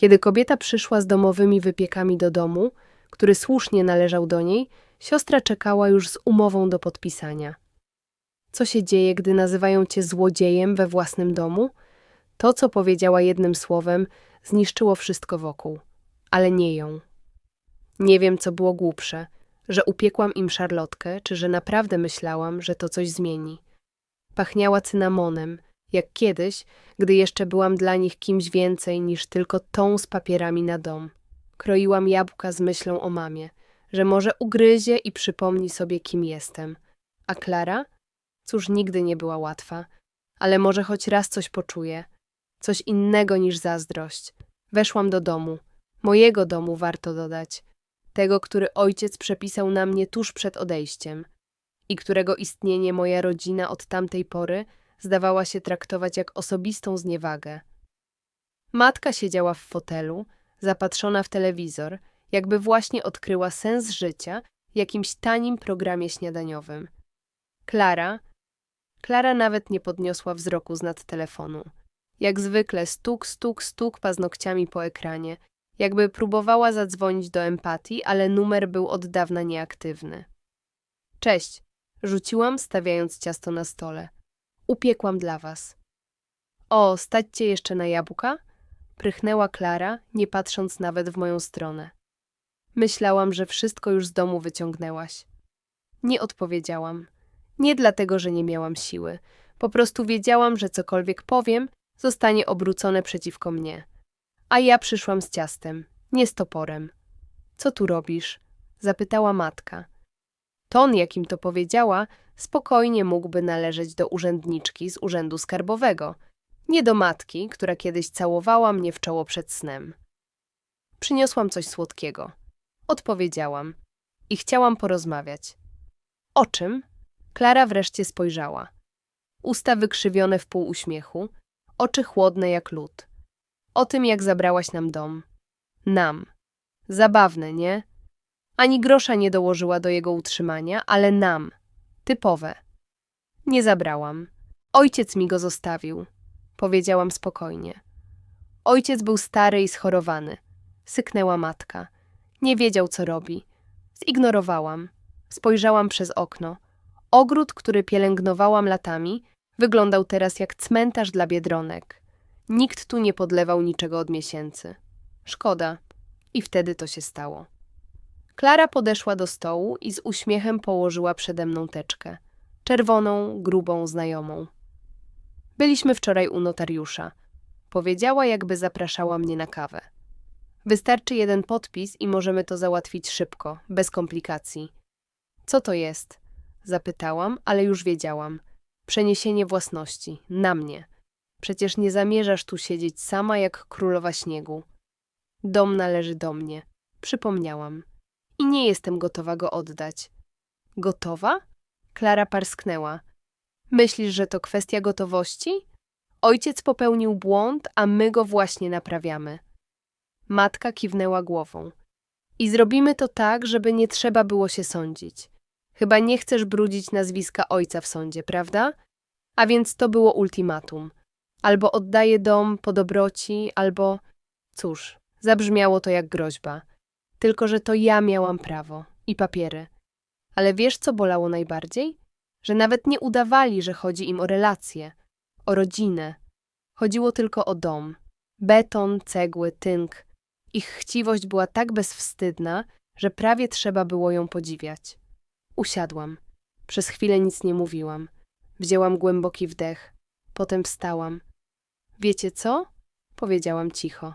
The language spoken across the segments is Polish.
Kiedy kobieta przyszła z domowymi wypiekami do domu, który słusznie należał do niej, siostra czekała już z umową do podpisania. Co się dzieje, gdy nazywają cię złodziejem we własnym domu? To, co powiedziała jednym słowem, zniszczyło wszystko wokół, ale nie ją. Nie wiem, co było głupsze, że upiekłam im szarlotkę, czy że naprawdę myślałam, że to coś zmieni. Pachniała cynamonem, jak kiedyś, gdy jeszcze byłam dla nich kimś więcej niż tylko tą z papierami na dom. Kroiłam jabłka z myślą o mamie, że może ugryzie i przypomni sobie, kim jestem. A Klara? Cóż, nigdy nie była łatwa, ale może choć raz coś poczuje. Coś innego niż zazdrość. Weszłam do domu. Mojego domu warto dodać. Tego, który ojciec przepisał na mnie tuż przed odejściem i którego istnienie moja rodzina od tamtej pory zdawała się traktować jak osobistą zniewagę. Matka siedziała w fotelu, zapatrzona w telewizor, jakby właśnie odkryła sens życia w jakimś tanim programie śniadaniowym. Klara, Klara nawet nie podniosła wzroku z nad telefonu. Jak zwykle stuk, stuk, stuk paznokciami po ekranie, jakby próbowała zadzwonić do empatii, ale numer był od dawna nieaktywny. Cześć, rzuciłam, stawiając ciasto na stole. Upiekłam dla was. O, stać cię jeszcze na jabłka? Prychnęła Klara, nie patrząc nawet w moją stronę. Myślałam, że wszystko już z domu wyciągnęłaś. Nie odpowiedziałam. Nie dlatego, że nie miałam siły. Po prostu wiedziałam, że cokolwiek powiem, zostanie obrócone przeciwko mnie. A ja przyszłam z ciastem, nie z toporem. Co tu robisz? zapytała matka. Ton, jakim to powiedziała, spokojnie mógłby należeć do urzędniczki z urzędu skarbowego, nie do matki, która kiedyś całowała mnie w czoło przed snem. Przyniosłam coś słodkiego. Odpowiedziałam i chciałam porozmawiać. O czym? Klara wreszcie spojrzała. Usta wykrzywione w pół uśmiechu, oczy chłodne jak lód. O tym, jak zabrałaś nam dom. Nam. Zabawne, nie? Ani grosza nie dołożyła do jego utrzymania, ale nam. Typowe. Nie zabrałam. Ojciec mi go zostawił. Powiedziałam spokojnie. Ojciec był stary i schorowany. Syknęła matka. Nie wiedział, co robi. Zignorowałam. Spojrzałam przez okno. Ogród, który pielęgnowałam latami, wyglądał teraz jak cmentarz dla biedronek. Nikt tu nie podlewał niczego od miesięcy. Szkoda. I wtedy to się stało. Klara podeszła do stołu i z uśmiechem położyła przede mną teczkę. Czerwoną, grubą, znajomą. Byliśmy wczoraj u notariusza. Powiedziała, jakby zapraszała mnie na kawę. Wystarczy jeden podpis i możemy to załatwić szybko, bez komplikacji. Co to jest? Zapytałam, ale już wiedziałam. Przeniesienie własności. Na mnie. Przecież nie zamierzasz tu siedzieć sama jak królowa śniegu. Dom należy do mnie. Przypomniałam. I nie jestem gotowa go oddać. Gotowa? Klara parsknęła. Myślisz, że to kwestia gotowości? Ojciec popełnił błąd, a my go właśnie naprawiamy. Matka kiwnęła głową. I zrobimy to tak, żeby nie trzeba było się sądzić. Chyba nie chcesz brudzić nazwiska ojca w sądzie, prawda? A więc to było ultimatum. Albo oddaję dom po dobroci, albo. Cóż, zabrzmiało to jak groźba. Tylko, że to ja miałam prawo i papiery. Ale wiesz, co bolało najbardziej? Że nawet nie udawali, że chodzi im o relacje, o rodzinę. Chodziło tylko o dom. Beton, cegły, tynk. Ich chciwość była tak bezwstydna, że prawie trzeba było ją podziwiać. Usiadłam. Przez chwilę nic nie mówiłam. Wzięłam głęboki wdech. Potem wstałam. Wiecie co? Powiedziałam cicho.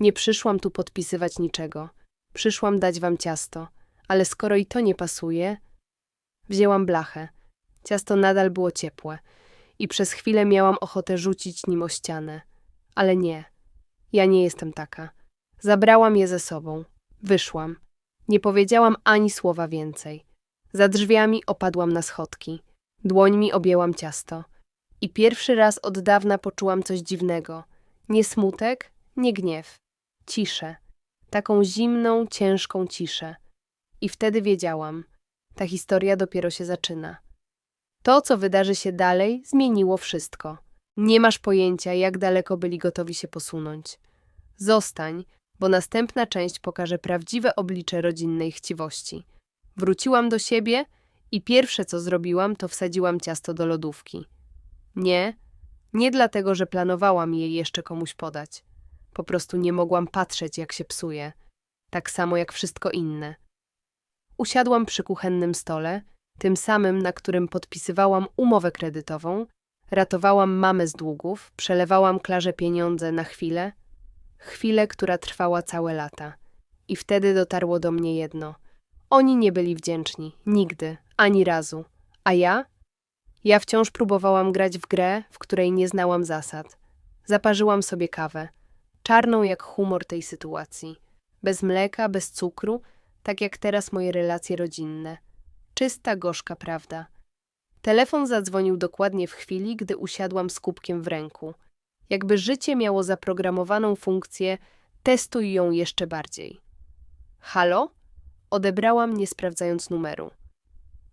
Nie przyszłam tu podpisywać niczego. Przyszłam dać wam ciasto, ale skoro i to nie pasuje. Wzięłam blachę. Ciasto nadal było ciepłe i przez chwilę miałam ochotę rzucić nim o ścianę. Ale nie. Ja nie jestem taka. Zabrałam je ze sobą. Wyszłam. Nie powiedziałam ani słowa więcej. Za drzwiami opadłam na schodki. Dłońmi objęłam ciasto. I pierwszy raz od dawna poczułam coś dziwnego. Nie smutek, nie gniew. Ciszę. Taką zimną, ciężką ciszę. I wtedy wiedziałam. Ta historia dopiero się zaczyna. To, co wydarzy się dalej, zmieniło wszystko. Nie masz pojęcia, jak daleko byli gotowi się posunąć. Zostań, bo następna część pokaże prawdziwe oblicze rodzinnej chciwości. Wróciłam do siebie i pierwsze co zrobiłam, to wsadziłam ciasto do lodówki. Nie, nie dlatego, że planowałam je jeszcze komuś podać. Po prostu nie mogłam patrzeć, jak się psuje. Tak samo jak wszystko inne. Usiadłam przy kuchennym stole, tym samym, na którym podpisywałam umowę kredytową, ratowałam mamę z długów, przelewałam Klarze pieniądze na chwilę, chwilę, która trwała całe lata. I wtedy dotarło do mnie jedno. Oni nie byli wdzięczni, nigdy, ani razu. A ja? Ja wciąż próbowałam grać w grę, w której nie znałam zasad. Zaparzyłam sobie kawę, czarną jak humor tej sytuacji. Bez mleka, bez cukru, tak jak teraz moje relacje rodzinne. Czysta, gorzka prawda. Telefon zadzwonił dokładnie w chwili, gdy usiadłam z kubkiem w ręku. Jakby życie miało zaprogramowaną funkcję testuj ją jeszcze bardziej. Halo? Odebrałam, nie sprawdzając numeru.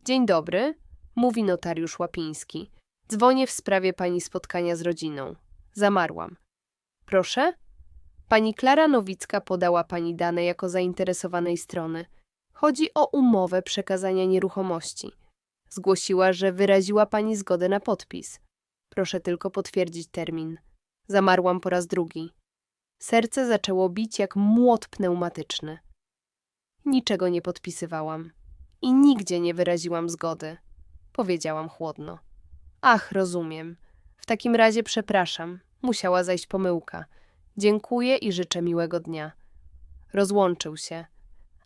Dzień dobry, mówi notariusz Łapiński. Dzwonię w sprawie pani spotkania z rodziną. Zamarłam. Proszę? Pani Klara Nowicka podała pani dane jako zainteresowanej strony. Chodzi o umowę przekazania nieruchomości. Zgłosiła, że wyraziła pani zgodę na podpis. Proszę tylko potwierdzić termin. Zamarłam po raz drugi. Serce zaczęło bić jak młot pneumatyczny. Niczego nie podpisywałam i nigdzie nie wyraziłam zgody. Powiedziałam chłodno. Ach, rozumiem. W takim razie przepraszam. Musiała zajść pomyłka. Dziękuję i życzę miłego dnia. Rozłączył się,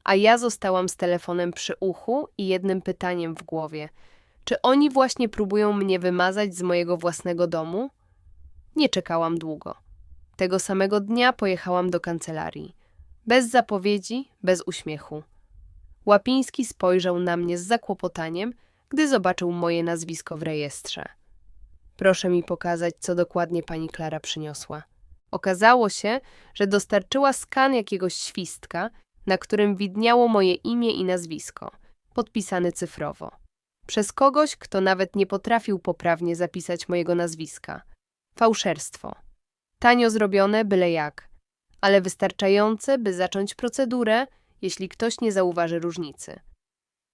a ja zostałam z telefonem przy uchu i jednym pytaniem w głowie. Czy oni właśnie próbują mnie wymazać z mojego własnego domu? Nie czekałam długo. Tego samego dnia pojechałam do kancelarii. Bez zapowiedzi, bez uśmiechu. Łapiński spojrzał na mnie z zakłopotaniem, gdy zobaczył moje nazwisko w rejestrze. Proszę mi pokazać, co dokładnie pani Klara przyniosła. Okazało się, że dostarczyła skan jakiegoś świstka, na którym widniało moje imię i nazwisko, podpisany cyfrowo. Przez kogoś, kto nawet nie potrafił poprawnie zapisać mojego nazwiska. Fałszerstwo. Tanio zrobione, byle jak, ale wystarczające, by zacząć procedurę, jeśli ktoś nie zauważy różnicy.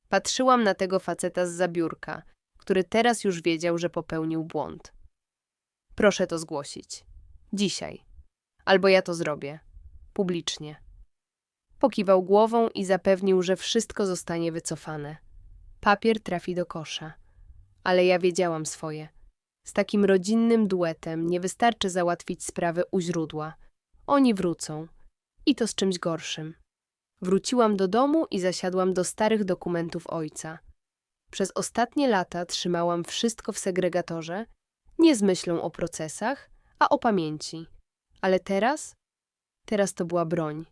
Patrzyłam na tego faceta z zabiórka, który teraz już wiedział, że popełnił błąd. Proszę to zgłosić. Dzisiaj. Albo ja to zrobię. Publicznie. Pokiwał głową i zapewnił, że wszystko zostanie wycofane. Papier trafi do kosza. Ale ja wiedziałam swoje. Z takim rodzinnym duetem nie wystarczy załatwić sprawy u źródła. Oni wrócą. I to z czymś gorszym. Wróciłam do domu i zasiadłam do starych dokumentów ojca. Przez ostatnie lata trzymałam wszystko w segregatorze, nie z myślą o procesach, a o pamięci. Ale teraz? Teraz to była broń.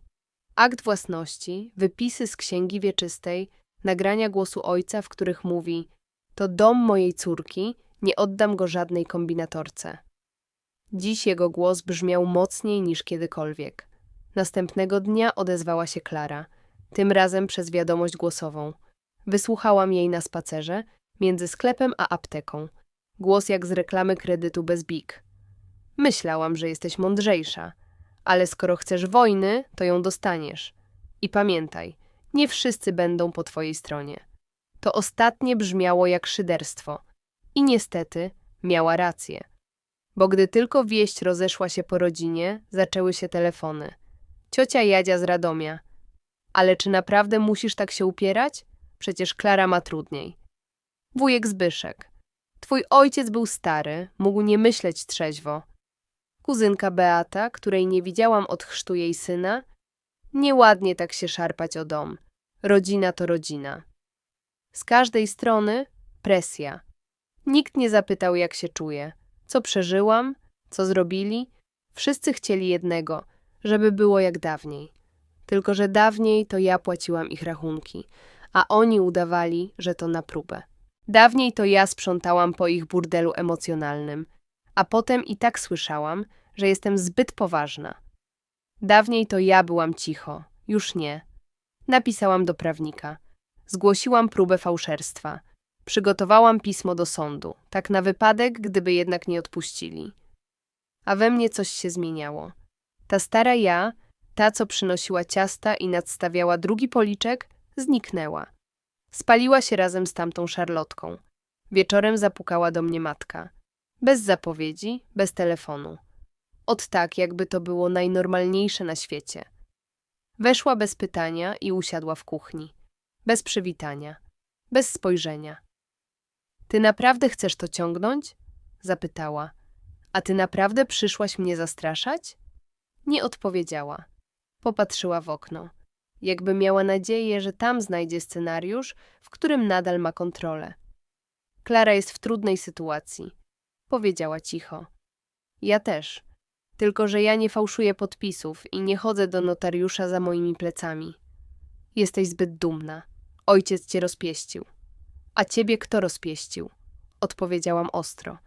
Akt własności, wypisy z księgi wieczystej, nagrania głosu ojca, w których mówi: To dom mojej córki, nie oddam go żadnej kombinatorce. Dziś jego głos brzmiał mocniej niż kiedykolwiek. Następnego dnia odezwała się Klara, tym razem przez wiadomość głosową. Wysłuchałam jej na spacerze między sklepem a apteką. Głos jak z reklamy kredytu bez BIK. Myślałam, że jesteś mądrzejsza, ale skoro chcesz wojny, to ją dostaniesz. I pamiętaj, nie wszyscy będą po twojej stronie. To ostatnie brzmiało jak szyderstwo. I niestety miała rację. Bo gdy tylko wieść rozeszła się po rodzinie, zaczęły się telefony. Ciocia Jadzia z Radomia. Ale czy naprawdę musisz tak się upierać? Przecież Klara ma trudniej. Wujek Zbyszek. Twój ojciec był stary, mógł nie myśleć trzeźwo. Kuzynka Beata, której nie widziałam od chrztu jej syna. Nieładnie tak się szarpać o dom. Rodzina to rodzina. Z każdej strony presja. Nikt nie zapytał, jak się czuję, co przeżyłam, co zrobili. Wszyscy chcieli jednego, żeby było jak dawniej. Tylko, że dawniej to ja płaciłam ich rachunki, a oni udawali, że to na próbę. Dawniej to ja sprzątałam po ich burdelu emocjonalnym, a potem i tak słyszałam, że jestem zbyt poważna. Dawniej to ja byłam cicho, już nie. Napisałam do prawnika. Zgłosiłam próbę fałszerstwa. Przygotowałam pismo do sądu, tak na wypadek, gdyby jednak nie odpuścili. A we mnie coś się zmieniało. Ta stara ja, ta co przynosiła ciasta i nadstawiała drugi policzek, zniknęła. Spaliła się razem z tamtą szarlotką. Wieczorem zapukała do mnie matka. Bez zapowiedzi, bez telefonu. Od tak, jakby to było najnormalniejsze na świecie. Weszła bez pytania i usiadła w kuchni. Bez przywitania. Bez spojrzenia. Ty naprawdę chcesz to ciągnąć? Zapytała. A ty naprawdę przyszłaś mnie zastraszać? Nie odpowiedziała. Popatrzyła w okno. Jakby miała nadzieję, że tam znajdzie scenariusz, w którym nadal ma kontrolę. Klara jest w trudnej sytuacji. Powiedziała cicho. Ja też. Tylko, że ja nie fałszuję podpisów i nie chodzę do notariusza za moimi plecami. Jesteś zbyt dumna. Ojciec cię rozpieścił. A ciebie kto rozpieścił? Odpowiedziałam ostro.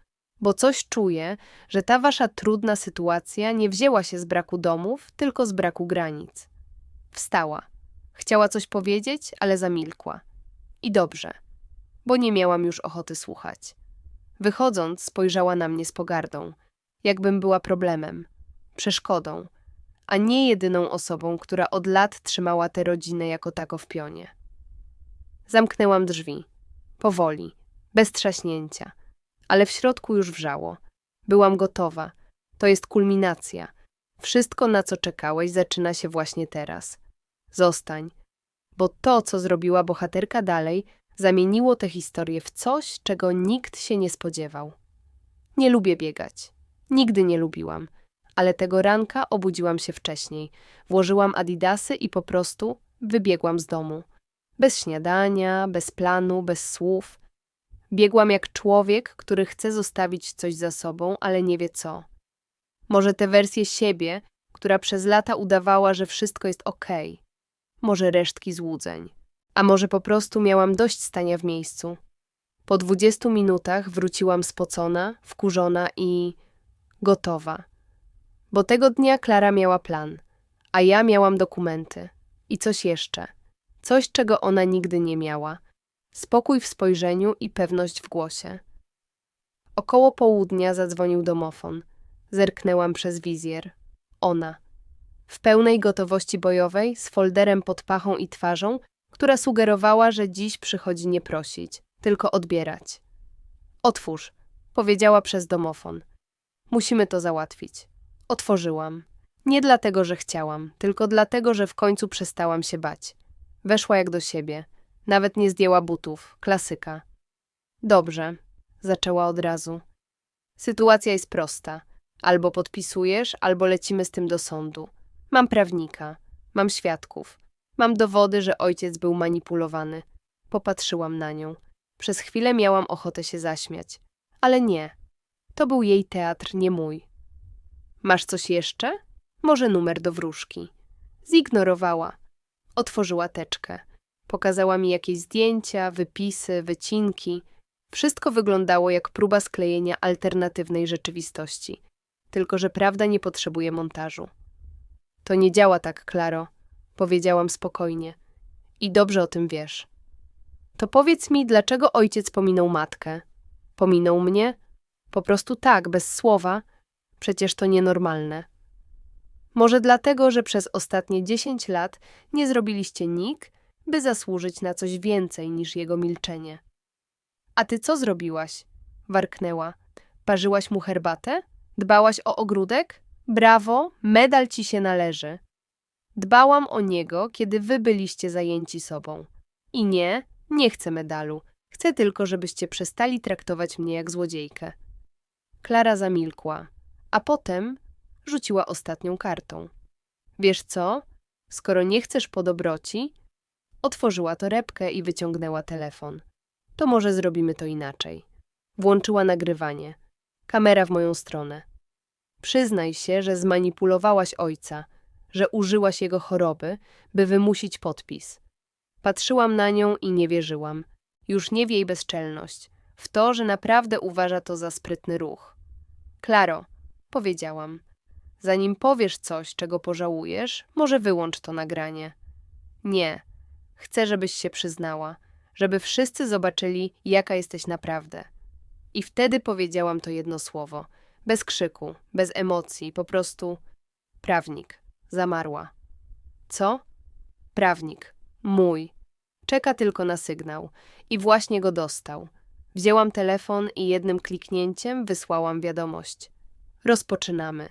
Bo coś czuję, że ta wasza trudna sytuacja nie wzięła się z braku domów, tylko z braku granic. Wstała. Chciała coś powiedzieć, ale zamilkła. I dobrze, bo nie miałam już ochoty słuchać. Wychodząc, spojrzała na mnie z pogardą, jakbym była problemem, przeszkodą, a nie jedyną osobą, która od lat trzymała tę rodzinę jako tako w pionie. Zamknęłam drzwi. Powoli, bez trzaśnięcia, ale w środku już wrzało. Byłam gotowa. To jest kulminacja. Wszystko, na co czekałeś, zaczyna się właśnie teraz. Zostań, bo to, co zrobiła bohaterka dalej, zamieniło tę historię w coś, czego nikt się nie spodziewał. Nie lubię biegać. Nigdy nie lubiłam, ale tego ranka obudziłam się wcześniej. Włożyłam adidasy i po prostu wybiegłam z domu. Bez śniadania, bez planu, bez słów. Biegłam jak człowiek, który chce zostawić coś za sobą, ale nie wie co. Może tę wersję siebie, która przez lata udawała, że wszystko jest. Okay. Może resztki złudzeń. A może po prostu miałam dość stania w miejscu. Po dwudziestu minutach wróciłam spocona, wkurzona i gotowa. Bo tego dnia Klara miała plan, a ja miałam dokumenty. I coś jeszcze. Coś, czego ona nigdy nie miała. Spokój w spojrzeniu i pewność w głosie. Około południa zadzwonił domofon. Zerknęłam przez wizjer. Ona. W pełnej gotowości bojowej, z folderem pod pachą i twarzą, która sugerowała, że dziś przychodzi nie prosić, tylko odbierać. Otwórz, powiedziała przez domofon. Musimy to załatwić. Otworzyłam. Nie dlatego, że chciałam, tylko dlatego, że w końcu przestałam się bać. Weszła jak do siebie. Nawet nie zdjęła butów. Klasyka. Dobrze, zaczęła od razu. Sytuacja jest prosta. Albo podpisujesz, albo lecimy z tym do sądu. Mam prawnika, mam świadków. Mam dowody, że ojciec był manipulowany. Popatrzyłam na nią. Przez chwilę miałam ochotę się zaśmiać. Ale nie. To był jej teatr, nie mój. Masz coś jeszcze? Może numer do wróżki. Zignorowała. Otworzyła teczkę. Pokazała mi jakieś zdjęcia, wypisy, wycinki. Wszystko wyglądało jak próba sklejenia alternatywnej rzeczywistości. Tylko, że prawda nie potrzebuje montażu. To nie działa tak, Klaro, powiedziałam spokojnie. I dobrze o tym wiesz. To powiedz mi, dlaczego ojciec pominął matkę? Pominął mnie? Po prostu tak, bez słowa. Przecież to nienormalne. Może dlatego, że przez ostatnie dziesięć lat nie zrobiliście nik, by zasłużyć na coś więcej niż jego milczenie. A ty co zrobiłaś? Warknęła. Parzyłaś mu herbatę? Dbałaś o ogródek? Brawo, medal ci się należy. Dbałam o niego, kiedy wy byliście zajęci sobą. I nie, nie chcę medalu. Chcę tylko, żebyście przestali traktować mnie jak złodziejkę. Klara zamilkła, a potem rzuciła ostatnią kartą. Wiesz co? Skoro nie chcesz po dobroci, otworzyła torebkę i wyciągnęła telefon. To może zrobimy to inaczej. Włączyła nagrywanie. Kamera w moją stronę. Przyznaj się, że zmanipulowałaś ojca, że użyłaś jego choroby, by wymusić podpis. Patrzyłam na nią i nie wierzyłam. Już nie w jej bezczelność, w to, że naprawdę uważa to za sprytny ruch. Klaro, powiedziałam, zanim powiesz coś, czego pożałujesz, może wyłącz to nagranie. Nie, chcę, żebyś się przyznała, żeby wszyscy zobaczyli, jaka jesteś naprawdę. I wtedy powiedziałam to jedno słowo – bez krzyku, bez emocji, po prostu Prawnik. Zamarła. Co? Prawnik. Mój. Czeka tylko na sygnał. I właśnie go dostał. Wzięłam telefon i jednym kliknięciem wysłałam wiadomość. Rozpoczynamy.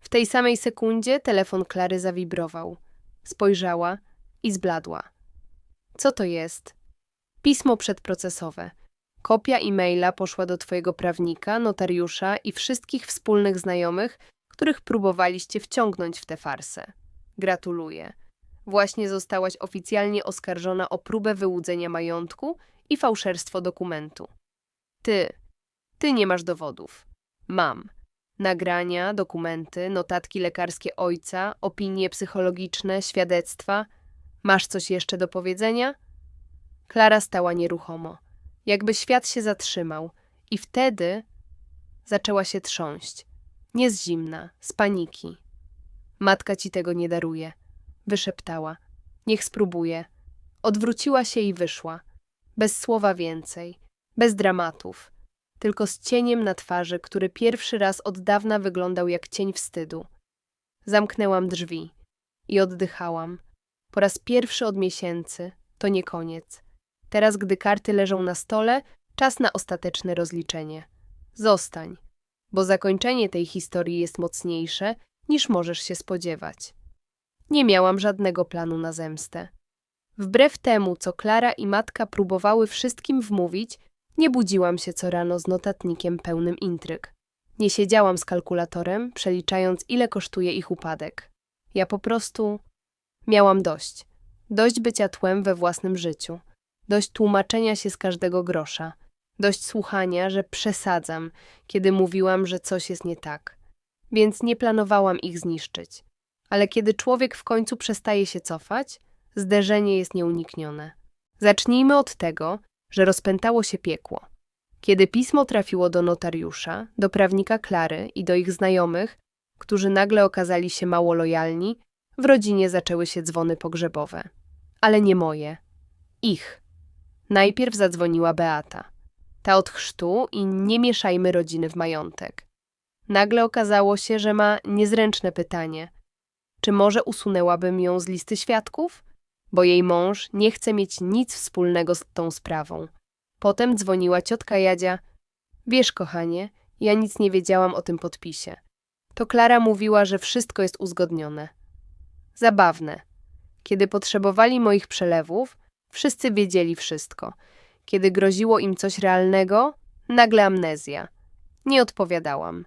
W tej samej sekundzie telefon Klary zawibrował. Spojrzała i zbladła. Co to jest? Pismo przedprocesowe. Kopia e-maila poszła do twojego prawnika, notariusza i wszystkich wspólnych znajomych, których próbowaliście wciągnąć w tę farsę. Gratuluję. Właśnie zostałaś oficjalnie oskarżona o próbę wyłudzenia majątku i fałszerstwo dokumentu. Ty, ty nie masz dowodów. Mam. Nagrania, dokumenty, notatki lekarskie ojca, opinie psychologiczne, świadectwa. Masz coś jeszcze do powiedzenia? Klara stała nieruchomo, jakby świat się zatrzymał, i wtedy zaczęła się trząść. Nie z zimna, z paniki. Matka ci tego nie daruje, wyszeptała. Niech spróbuje. Odwróciła się i wyszła. Bez słowa więcej, bez dramatów, tylko z cieniem na twarzy, który pierwszy raz od dawna wyglądał jak cień wstydu. Zamknęłam drzwi i oddychałam. Po raz pierwszy od miesięcy to nie koniec. Teraz, gdy karty leżą na stole, czas na ostateczne rozliczenie. Zostań, bo zakończenie tej historii jest mocniejsze niż możesz się spodziewać. Nie miałam żadnego planu na zemstę. Wbrew temu, co Klara i matka próbowały wszystkim wmówić, nie budziłam się co rano z notatnikiem pełnym intryg. Nie siedziałam z kalkulatorem, przeliczając, ile kosztuje ich upadek. Ja po prostu miałam dość. Dość bycia tłem we własnym życiu. Dość tłumaczenia się z każdego grosza. Dość słuchania, że przesadzam, kiedy mówiłam, że coś jest nie tak. Więc nie planowałam ich zniszczyć. Ale kiedy człowiek w końcu przestaje się cofać, zderzenie jest nieuniknione. Zacznijmy od tego, że rozpętało się piekło. Kiedy pismo trafiło do notariusza, do prawnika Klary i do ich znajomych, którzy nagle okazali się mało lojalni, w rodzinie zaczęły się dzwony pogrzebowe. Ale nie moje. Ich. Najpierw zadzwoniła Beata. Ta od chrztu i nie mieszajmy rodziny w majątek. Nagle okazało się, że ma niezręczne pytanie. Czy może usunęłabym ją z listy świadków? bo jej mąż nie chce mieć nic wspólnego z tą sprawą. Potem dzwoniła ciotka Jadzia. Wiesz, kochanie, ja nic nie wiedziałam o tym podpisie. To Klara mówiła, że wszystko jest uzgodnione. Zabawne. Kiedy potrzebowali moich przelewów, wszyscy wiedzieli wszystko. Kiedy groziło im coś realnego, nagle amnezja. Nie odpowiadałam.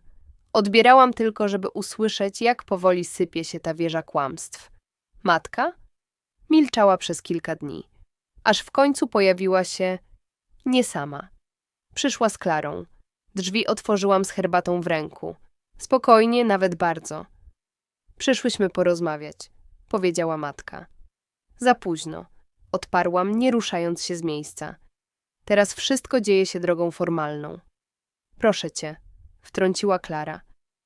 Odbierałam tylko, żeby usłyszeć, jak powoli sypie się ta wieża kłamstw. Matka? Milczała przez kilka dni, aż w końcu pojawiła się nie sama. Przyszła z Klarą. Drzwi otworzyłam z herbatą w ręku. Spokojnie, nawet bardzo. Przyszłyśmy porozmawiać, powiedziała matka. Za późno, odparłam, nie ruszając się z miejsca. Teraz wszystko dzieje się drogą formalną. Proszę cię, wtrąciła Klara.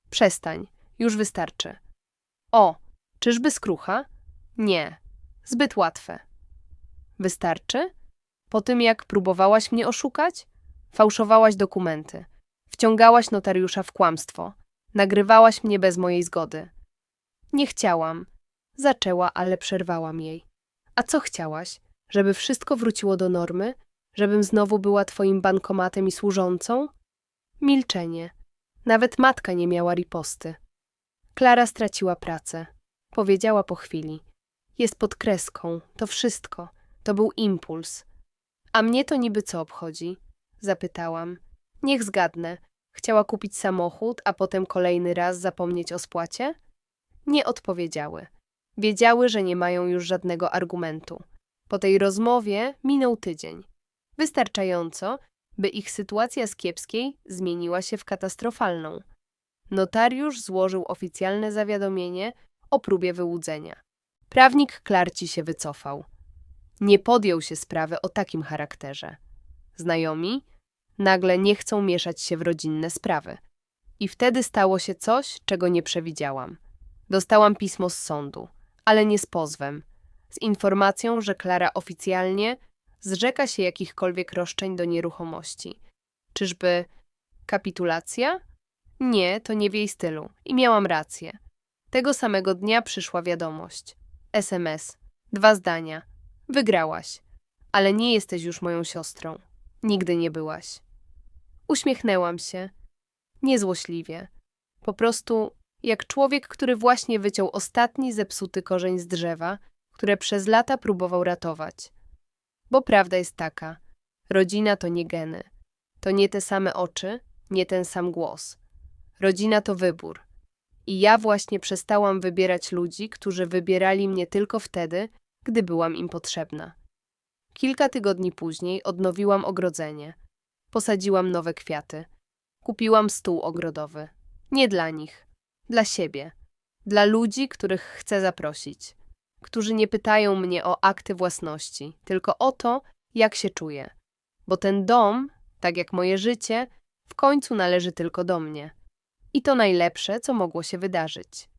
Przestań, już wystarczy. O, czyżby skrucha? Nie, Zbyt łatwe. Wystarczy? Po tym, jak próbowałaś mnie oszukać? Fałszowałaś dokumenty. Wciągałaś notariusza w kłamstwo. Nagrywałaś mnie bez mojej zgody. Nie chciałam. Zaczęła, ale przerwałam jej. A co chciałaś? Żeby wszystko wróciło do normy? Żebym znowu była twoim bankomatem i służącą? Milczenie. Nawet matka nie miała riposty. Klara straciła pracę. Powiedziała po chwili. Jest pod kreską, to wszystko. To był impuls. A mnie to niby co obchodzi? Zapytałam. Niech zgadnę. Chciała kupić samochód, a potem kolejny raz zapomnieć o spłacie? Nie odpowiedziały. Wiedziały, że nie mają już żadnego argumentu. Po tej rozmowie minął tydzień. Wystarczająco, by ich sytuacja z kiepskiej zmieniła się w katastrofalną. Notariusz złożył oficjalne zawiadomienie o próbie wyłudzenia. Prawnik Klarci się wycofał. Nie podjął się sprawy o takim charakterze. Znajomi nagle nie chcą mieszać się w rodzinne sprawy. I wtedy stało się coś, czego nie przewidziałam. Dostałam pismo z sądu, ale nie z pozwem, z informacją, że Klara oficjalnie zrzeka się jakichkolwiek roszczeń do nieruchomości. Czyżby kapitulacja? Nie, to nie w jej stylu i miałam rację. Tego samego dnia przyszła wiadomość. SMS. Dwa zdania. Wygrałaś. Ale nie jesteś już moją siostrą. Nigdy nie byłaś. Uśmiechnęłam się. Niezłośliwie. Po prostu jak człowiek, który właśnie wyciął ostatni zepsuty korzeń z drzewa, które przez lata próbował ratować. Bo prawda jest taka: rodzina to nie geny, to nie te same oczy, nie ten sam głos. Rodzina to wybór. I ja właśnie przestałam wybierać ludzi, którzy wybierali mnie tylko wtedy, gdy byłam im potrzebna. Kilka tygodni później odnowiłam ogrodzenie. Posadziłam nowe kwiaty. Kupiłam stół ogrodowy. Nie dla nich, dla siebie. Dla ludzi, których chcę zaprosić. Którzy nie pytają mnie o akty własności, tylko o to, jak się czuję. Bo ten dom, tak jak moje życie, w końcu należy tylko do mnie. I to najlepsze, co mogło się wydarzyć.